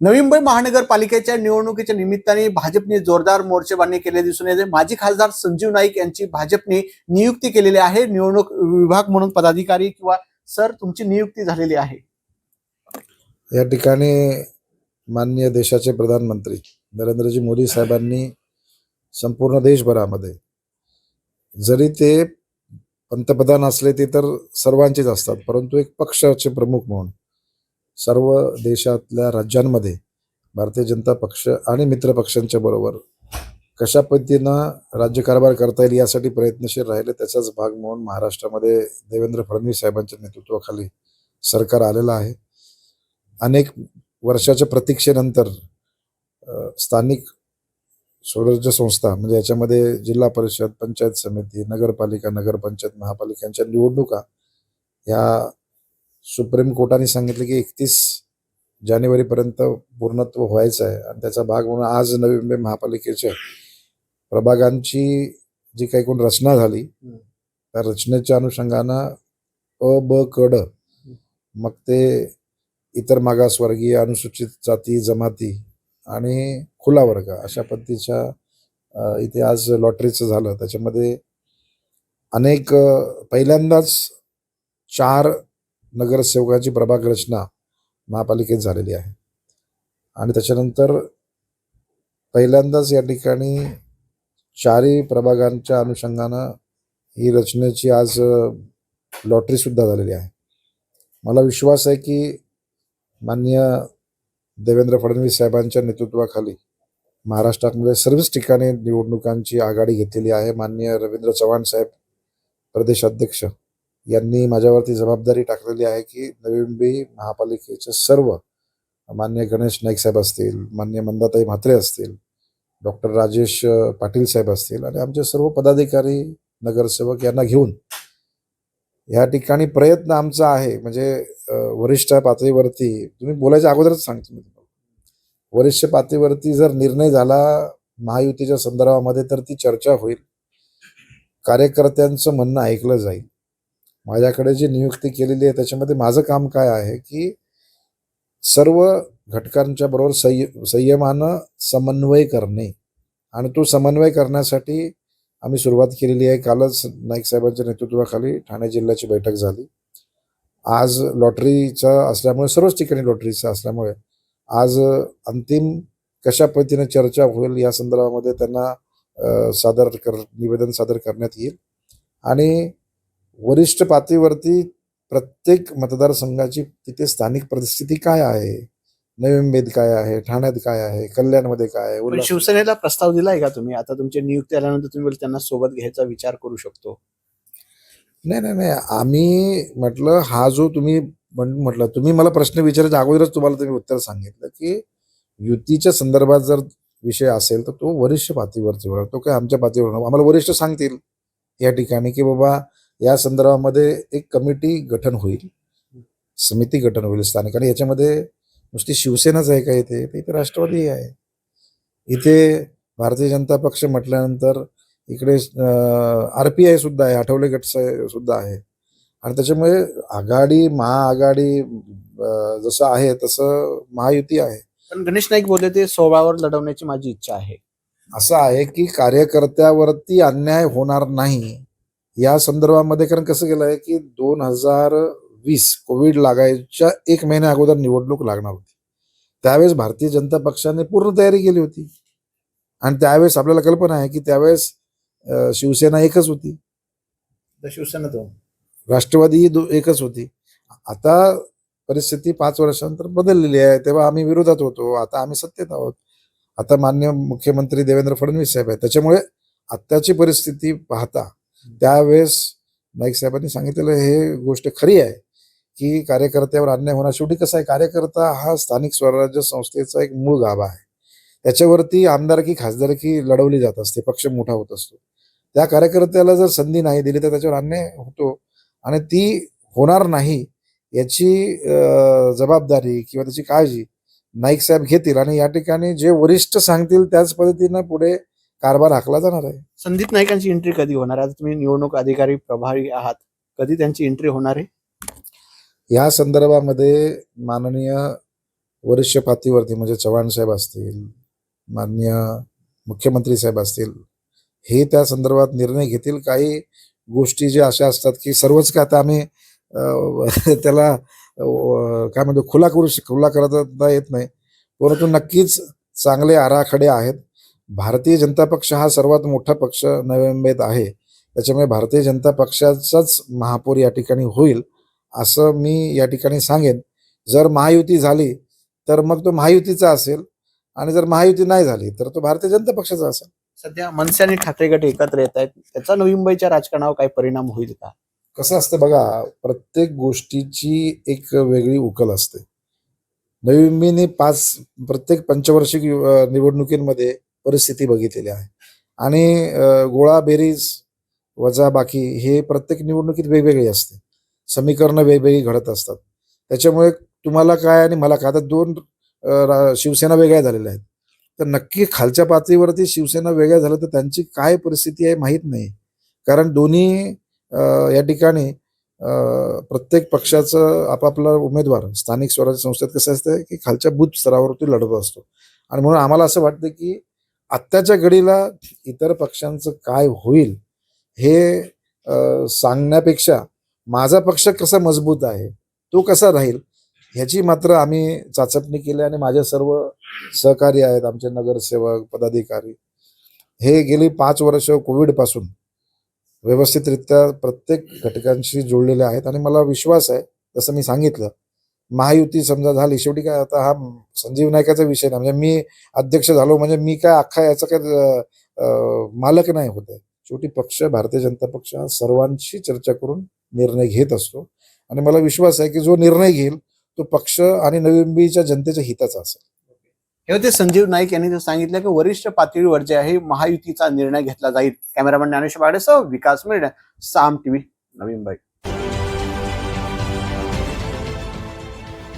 नवी मुंबई महानगरपालिकेच्या निवडणुकीच्या निमित्ताने भाजपने जोरदार मोर्चेबांधणी केले दिसून येते. माजी खासदार संजीव नाईक यांची भाजपने नियुक्ती केलेली आहे. निवडणूक विभाग म्हणून पदाधिकारी किंवा सर तुमची नियुक्ती झालेली आहे. या ठिकाणी माननीय देशाचे प्रधानमंत्री नरेंद्रजी मोदी साहेबांनी संपूर्ण देशभरामध्ये जरी ते पंतप्रधान असले ते तर सर्वांचेच असतात परंतु एक पक्षाचे प्रमुख म्हणून सर्व देशातल्या राज्यांमध्ये भारतीय जनता पक्ष आणि मित्र पक्षांच्या बरोबर कशा पद्धतीनं राज्यकारभार करता येईल यासाठी प्रयत्नशील राहिले त्याचाच भाग म्हणून महाराष्ट्रामध्ये देवेंद्र फडणवीस साहेबांच्या नेतृत्वाखाली सरकार आलेलं आहे. अनेक वर्षाच्या प्रतीक्षेनंतर स्थानिक स्वराज्य संस्था म्हणजे याच्यामध्ये जिल्हा परिषद पंचायत समिती नगरपालिका नगरपंचायत महापालिकांच्या निवडणुका ह्या सुप्रीम कोर्टाने सांगितले की एकतीस जानेवारीपर्यंत पूर्णत्व व्हायचं आहे आणि त्याचा भाग म्हणून आज नवी मुंबई महापालिकेच्या प्रभागांची जी काही कोण रचना झाली त्या रचनेच्या अनुषंगानं अ ब क ड मग ते इतर मागासवर्गीय अनुसूचित जाती जमाती आणि खुला वर्ग अशा पद्धतीच्या इथे आज लॉटरीचं झालं. त्याच्यामध्ये अनेक पहिल्यांदाच चार नगरसेवकाची प्रभाग रचना महापालिकेत झालेली आहे. आणि त्याच्यानंतर पहिल्यांदाच या ठिकाणी चारही प्रभागांच्या अनुषंगानं ही रचनेची आज लॉटरीसुद्धा झालेली आहे. मला विश्वास आहे की माननीय देवेंद्र फडणवीस साहेबांच्या नेतृत्वाखाली महाराष्ट्रामध्ये सर्वच ठिकाणी निवडणुकांची आघाडी घेतलेली आहे. माननीय रवींद्र चव्हाण साहेब प्रदेशाध्यक्ष यांनी माझ्यावरती जबाबदारी टाकलेली आहे की नवी मुंबई महापालिकेचे सर्व मान्य गणेश नाईक साहेब असतील मान्य मंदाताई म्हात्रे असतील डॉक्टर राजेश पाटील साहेब असतील आणि आमचे सर्व पदाधिकारी नगरसेवक यांना घेऊन या ठिकाणी प्रयत्न आमचा आहे. म्हणजे वरिष्ठ पातळीवरती तुम्ही बोलायच्या अगोदरच सांगतो मी तुम्हाला. वरिष्ठ पातळीवरती जर निर्णय झाला महायुतीच्या संदर्भामध्ये तर ती चर्चा होईल. कार्यकर्त्यांचं म्हणणं ऐकलं जाईल. माझ्याकडे जी नियुक्ती केलेली आहे त्याच्यामध्ये माझं काम काय आहे की सर्व घटकांच्या बरोबर संय संयमानं समन्वय करणे. आणि तो समन्वय करण्यासाठी आम्ही सुरुवात केलेली आहे. कालच नाईक साहेबांच्या नेतृत्वाखाली ठाणे जिल्ह्याची बैठक झाली. आज लॉटरीचा असल्यामुळे सर्वच ठिकाणी लॉटरीचा असल्यामुळे आज अंतिम कशा पद्धतीने चर्चा होईल या संदर्भामध्ये त्यांना सादर कर निवेदन सादर करण्यात येईल. आणि वरिष्ठ पातळीवरती प्रत्येक मतदारसंघाची तिथे स्थानिक परिस्थिती काय आहे? नवी मुंबईत काय आहे? ठाण्यात काय आहे? कल्याणमध्ये काय आहे? शिवसेनेला प्रस्ताव दिलाय का तुम्ही? आता तुमची नियुक्ती आल्यानंतर तुम्ही त्यांना सोबत घ्यायचा विचार करू शकतो. नाही नाही नाही. आम्ही म्हटलं हा जो तुम्ही म्हटलं तुम्ही मला प्रश्न विचारायच्या अगोदरच तुम्हाला तुम्ही उत्तर सांगितलं की युतीच्या संदर्भात जर विषय असेल तर तो वरिष्ठ पातळीवरती होणार. तो काय आमच्या पातळीवर आम्हाला वरिष्ठ सांगतील या ठिकाणी की बाबा या संदर्भामध्ये एक कमिटी गठन होईल. समिती गठन होईल स्थानिक. आणि याच्यामध्ये नुसती शिवसेनाच आहे का इथे? तर इथे राष्ट्रवादी आहे. इथे भारतीय जनता पक्ष म्हटल्यानंतर इकडे आर पी आय सुद्धा आहे आठवले गट सुद्धा आहे. आणि त्याच्यामुळे आघाडी महाआघाडी जसं आहे तसं महायुती आहे. पण गणेश नाईक बोलले ते सोळावर लढवण्याची माझी इच्छा आहे. असं आहे की कार्यकर्त्यावरती अन्याय होणार नाही. या संदर्भामध्ये कारण कसं केलं आहे की दोन हजार वीस कोविड लागायच्या एक महिन्या अगोदर निवडणूक लागणार होती. त्यावेळेस भारतीय जनता पक्षाने पूर्ण तयारी केली होती. आणि त्यावेळेस आपल्याला कल्पना आहे की त्यावेळेस शिवसेना एकच होती. शिवसेना तो राष्ट्रवादी ही दो एकच होती. आता परिस्थिती पाच वर्षानंतर बदललेली आहे. तेव्हा आम्ही विरोधात होतो. आता आम्ही सत्तेत आहोत. आता मान्य मुख्यमंत्री देवेंद्र फडणवीस साहेब आहेत. त्याच्यामुळे आत्ताची परिस्थिती पाहता त्यावेळेस नाईक साहेबांनी सांगितलेलं हे गोष्ट खरी आहे की कार्यकर्त्यावर अन्याय होणार. शेवटी कसं आहे कार्यकर्ता हा स्थानिक स्वराज्य संस्थेचा एक मूळ गाभा आहे. त्याच्यावरती आमदारकी खासदारकी लढवली जात असते पक्ष मोठा होत असतो. त्या कार्यकर्त्याला जर संधी नाही दिली तर त्याच्यावर अन्याय होतो. आणि ती होणार नाही याची जबाबदारी किंवा त्याची काळजी नाईक साहेब घेतील. आणि या ठिकाणी जे वरिष्ठ सांगतील त्याच पद्धतीनं पुढे कारभार हाकला जाणार आहे. संदीप नाईकांची एंट्री कधी होणार आहे? आता तुम्ही निवडणूक अधिकारी प्रभारी आहात. कधी त्यांची एंट्री होणार आहे? या संदर्भामध्ये माननीय वरिष्ठ पातळीवरती म्हणजे चव्हाण साहेब असतील मान्य मुख्यमंत्री साहेब असतील हे त्या संदर्भात निर्णय घेतील. काही गोष्टी ज्या अशा असतात की सर्वच काय आता आम्ही त्याला काय म्हणतो खुला करू खुला करता येत नाही. परंतु नक्कीच चांगले आराखडे आहेत. भारतीय जनता पक्ष हा सर्वात मोठा पक्ष नवी मुंबईत आहे. त्याच्यामुळे भारतीय जनता पक्षाचाच महापौर या ठिकाणी होईल असं मी या ठिकाणी सांगेन. जर महायुती झाली तर मग तो महायुतीचा असेल आणि जर महायुती नाही झाली तर तो भारतीय जनता पक्षाचा असेल. सध्या मनसे आणि ठाकरे गट एकत्र येत आहेत. त्याचा नवी मुंबईच्या राजकारणावर काय परिणाम होईल का? कसं असतं बघा प्रत्येक गोष्टीची एक वेगळी उकल असते. नवी मुंबईने पाच प्रत्येक पंचवार्षिक निवडणुकीमध्ये परिस्थिती बघितलेली आहे. आणि गोळा बेरीज वजा बाकी हे प्रत्येक निवडणुकीत वेगवेगळी असते. समीकरणं वेगवेगळी घडत असतात. त्याच्यामुळे तुम्हाला काय आणि मला काय? आता दोन शिवसेना वेगळ्या झालेल्या आहेत. तर नक्की खालच्या पातळीवरती शिवसेना वेगळ्या झाल्या तर त्यांची काय परिस्थिती आहे माहीत नाही. कारण दोन्ही या ठिकाणी प्रत्येक पक्षाचं आपापला उमेदवार स्थानिक स्वराज्य संस्थेत कसं असतं की खालच्या बूथ स्तरावरती लढत असतो. आणि म्हणून आम्हाला असं वाटतं की आत्ताच्या घडीला इतर पक्षांचं काय होईल हे सांगण्यापेक्षा माझा पक्ष कसा मजबूत आहे तो कसा राहील ह्याची मात्र आम्ही चाचपणी केली आणि माझे सर्व सहकारी आहेत आमचे नगरसेवक पदाधिकारी. हे गेली पाच वर्ष कोविडपासून व्यवस्थितरित्या प्रत्येक घटकांशी जोडलेले आहेत आणि मला विश्वास आहे जसं मी सांगितलं महायुती समजा झाली शेवटी काय आता हा संजीव नायकाचा विषय नाही. म्हणजे मी अध्यक्ष झालो म्हणजे मी काय अख्खा याचा काय मालक नाही होत शेवटी पक्ष भारतीय जनता पक्ष हा सर्वांशी चर्चा करून निर्णय घेत असतो. आणि मला विश्वास आहे की जो निर्णय घेईल तो पक्ष आणि नवी मुंबईच्या जनतेच्या हिताचा असेल. हे होते संजीव नाईक यांनी सांगितलं की वरिष्ठ पातळीवर जे आहे महायुतीचा निर्णय घेतला जाईल. कॅमेरामॅन ज्ञानेश बागडेसह विकास मिळणे साम टीव्ही नवी मुंबई.